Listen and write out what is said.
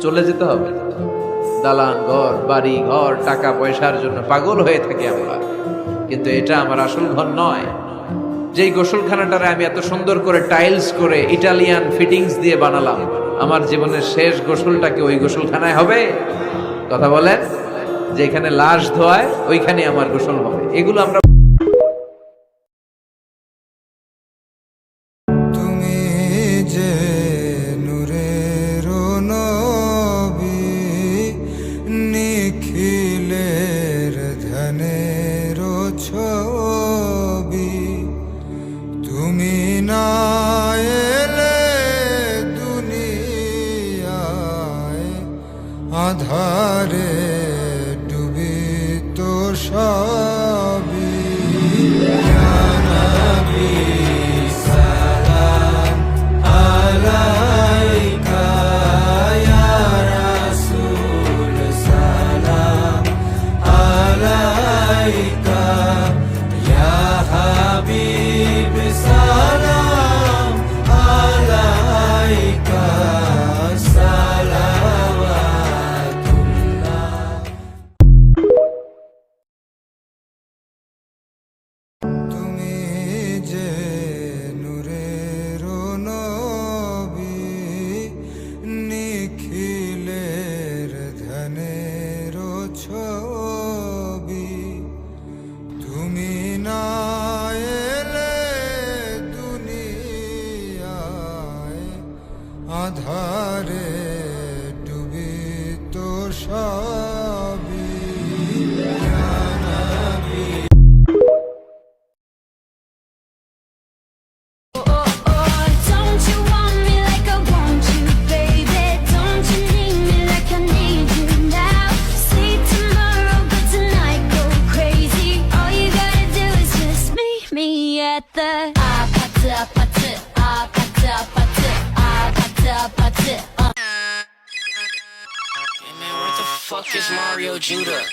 চলে যেতে হবে। দালান ঘর, বাড়ি ঘর, টাকা পয়সার জন্য পাগল হয়ে থাকি আমরা। কিন্তু এটা আমার আসল ঘর নয়। যেই গোসলখানাটারে আমি এত সুন্দর করে টাইলস করে ইটালিয়ান ফিটিংস দিয়ে বানালাম, আমার জীবনের শেষ গোসলটা কি ওই গোসলখানায় হবে? কথা বলেন? যেখানে লাশ ধোয়ায় ওইখানে আমার গোসল হবে। এগুলো আমরা আধারে ডুবি তো সবই আধারে ডুবি তো সবই fuck is Mario Judah?